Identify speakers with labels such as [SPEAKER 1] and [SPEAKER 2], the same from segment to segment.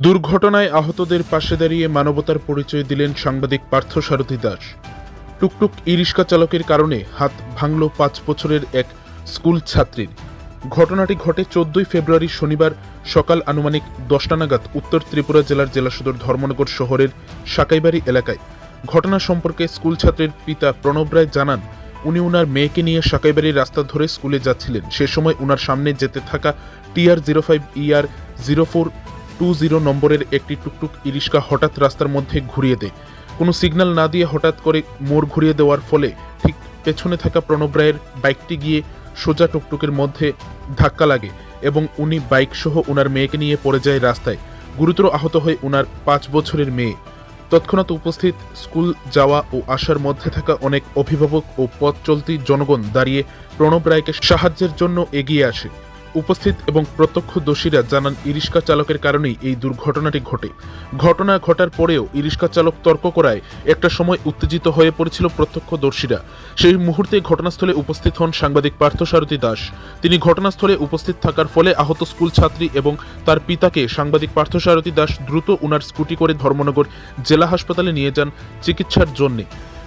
[SPEAKER 1] দুর্ঘটনায় আহতদের পাশে দাঁড়িয়ে মানবতার পরিচয় দিলেন সাংবাদিক পার্থ সারথী দাস। টুকটুক ইরিশকা চালকের কারণে হাত ভাঙল পাঁচ বছরের এক স্কুল ছাত্রীর। ঘটনাটি ঘটে চোদ্দই ফেব্রুয়ারি শনিবার সকাল আনুমানিক দশটা নাগাদ উত্তর ত্রিপুরা জেলার জেলা সদর ধর্মনগর শহরের সাকাইবাড়ি এলাকায়। ঘটনা সম্পর্কে স্কুল ছাত্রের পিতা প্রণব রায় জানান, উনি উনার মেয়েকে নিয়ে সাকাইবাড়ির রাস্তা ধরে স্কুলে যাচ্ছিলেন। সে সময় উনার সামনে যেতে থাকা TR zero five ER zero four two zero নম্বরের একটি টুকটুক ইরিশকা হঠাৎ রাস্তার মধ্যে ঘুরিয়ে দেয়। কোনো সিগন্যাল না দিয়ে হঠাৎ করে মোড় ঘুরিয়ে দেওয়ার ফলে ঠিক পেছনে থাকা প্রণব রায়ের বাইকটি গিয়ে সোজা টুকটুকের মধ্যে ধাক্কা লাগে এবং উনি বাইক সহ উনার মেয়েকে নিয়ে পড়ে যায় রাস্তায়। গুরুতর আহত হয়ে উনার পাঁচ বছরের মেয়ে। তৎক্ষণাৎ উপস্থিত স্কুল যাওয়া ও আসার মধ্যে থাকা অনেক অভিভাবক ও পথ চলতি জনগণ দাঁড়িয়ে প্রণব রায়কে সাহায্যের জন্য এগিয়ে আসে। উপস্থিত এবং প্রত্যক্ষদর্শীরা জানান ইরিশকা চালকের কারণেই এই দুর্ঘটনাটি ঘটে। ঘটনা ঘটার পরেও ইরিশকা চালক তর্ক করায় একটা সময় উত্তেজিত হয়ে পড়েছিল প্রত্যক্ষদর্শীরা। সেই মুহূর্তে ঘটনাস্থলে উপস্থিত হন সাংবাদিক পার্থসারথী দাস। তিনি ঘটনাস্থলে উপস্থিত থাকার ফলে আহত স্কুল ছাত্রী এবং তার পিতাকে সাংবাদিক পার্থসারথী দাস দ্রুত উনার স্কুটি করে ধর্মনগর জেলা হাসপাতালে নিয়ে যান চিকিৎসার জন্যে।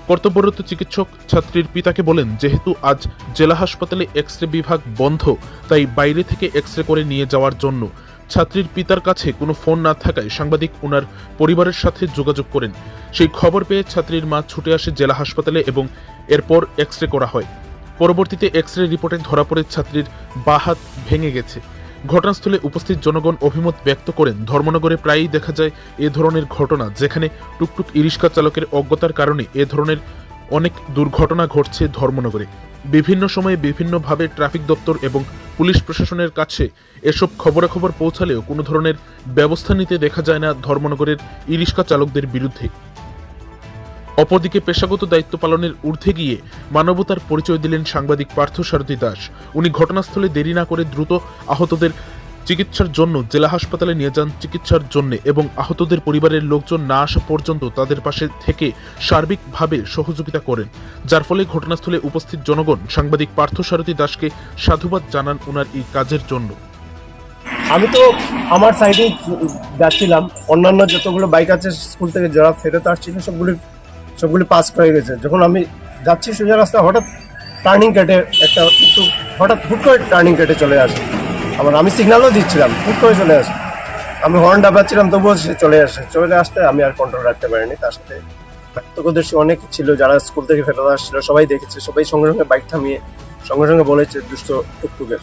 [SPEAKER 1] কর্তব্যরত চিকিৎসক ছাত্রীর পিতাকে বলেন, যেহেতু আজ জেলা হাসপাতালে এক্স রে বিভাগ বন্ধ, তাই বাইরে থেকে এক্স রে করে নিয়ে যাওয়ার জন্য ছাত্রীর পিতার কাছে কোনো ফোন না থাকায় সাংবাদিক ওনার পরিবারের সাথে যোগাযোগ করেন। সেই খবর পেয়ে ছাত্রীর মা ছুটে আসে জেলা হাসপাতালে এবং এরপর এক্স রে করা হয়। পরবর্তীতে এক্স রে রিপোর্টে ধরা পড়ে ছাত্রীর বা হাত ভেঙে গেছে। ঘটনাস্থলে উপস্থিত জনগণ অভিমত ব্যক্ত করেন ধর্মনগরে প্রায়ই দেখা যায় এ ধরনের ঘটনা, যেখানে টুকটুক ইরিশকা চালকের অজ্ঞতার কারণে এ ধরনের অনেক দুর্ঘটনা ঘটছে ধর্মনগরে। বিভিন্ন সময়ে বিভিন্নভাবে ট্রাফিক দপ্তর এবং পুলিশ প্রশাসনের কাছে এসব খবরাখবর পৌঁছালেও কোনো ধরনের ব্যবস্থা নিতে দেখা যায় না ধর্মনগরের ইরিশকা চালকদের বিরুদ্ধে। অপরদিকে পেশাগত দায়িত্ব পালনের ঊর্ধ্বে গিয়ে মানবতার পরিচয় দিলেন সাংবাদিক পার্থ সারথী দাস। উনি ঘটনাস্থলে দেরি না করে দ্রুত আহতদের চিকিৎসার জন্য জেলা হাসপাতালে নিয়ে যান চিকিৎসার জন্য এবং আহতদের পরিবারের লোকজন না আসা পর্যন্ত তাদের পাশে থেকে সার্বিকভাবে সহযোগিতা করেন। যার ফলে ঘটনাস্থলে উপস্থিত জনগণ সাংবাদিক পার্থ সারথী দাসকে সাধুবাদ জানান ওনার এই কাজের জন্য।
[SPEAKER 2] আমি তো আমার সাইডে যাচ্ছিলাম। অন্যান্য যতগুলো বাইক আছে স্কুল থেকে যারা ফেরত আসছিল, সবগুলি সবগুলি পাস হয়ে গেছে। যখন আমি যাচ্ছি সোজা রাস্তা, হঠাৎ টার্নিং কেটে একটা একটু হঠাৎ হুট করে টার্নিং কেটে চলে আসে। আমার আমি সিগন্যালও দিচ্ছিলাম, হুট করে চলে আসে। আমি হর্ন ডাবাচ্ছিলাম তবুও সে চলে আসে। চলে আসতে আমি আর কন্ট্রোল রাখতে পারিনি। তার সাথে প্রত্যক্ষদর্শী অনেক ছিল যারা স্কুল থেকে ফেরত আসছিল, সবাই দেখেছে, সবাই সঙ্গে সঙ্গে বাইক থামিয়ে সঙ্গে সঙ্গে বলেছে, দুষ্ট টুকটুকের।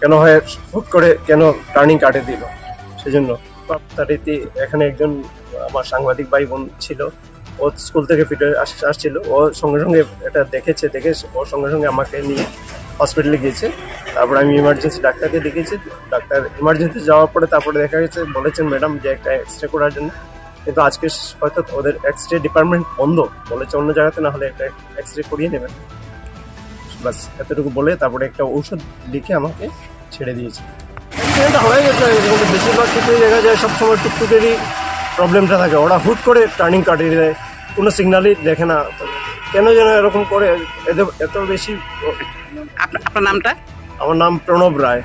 [SPEAKER 2] কেন হয়, হুট করে কেন টার্নিং কাটে দিল? সেজন্য। রীতি এখানে একজন আমার সাংবাদিক ভাই বোন ছিল ও স্কুল থেকে ফিরে আস- আসছিল। ও সঙ্গে সঙ্গে এটা দেখেছে, দেখে ওর সঙ্গে সঙ্গে আমাকে নিয়ে হসপিটালে গিয়েছে। তারপরে আমি ইমার্জেন্সি ডাক্তারকে দেখেছি ডাক্তার ইমার্জেন্সি যাওয়ার পরে তারপরে দেখা গেছে, বলেছেন ম্যাডাম যে একটা এক্স রে করার জন্য। কিন্তু আজকে হয়তো ওদের এক্স রে ডিপার্টমেন্ট বন্ধ। বলেছে অন্য জায়গাতে, না হলে একটা এক্স রে করিয়ে নেবেন বাস এতটুকু বলে তারপরে একটা ঔষধ লিখে আমাকে ছেড়ে দিয়েছে। হয়ে গেছে। বেশিরভাগ ক্ষেত্রে দেখা যায়, সবসময় টুকটুকেরই প্রবলেমটা থাকে। ওরা হুট করে টার্নিং কাটিয়ে দেয়। কোনো সিগনালই দেখে না। কেন যেন এরকম করে এত এত বেশি
[SPEAKER 3] আপনার নামটা?
[SPEAKER 2] আমার নাম প্রণব রায়।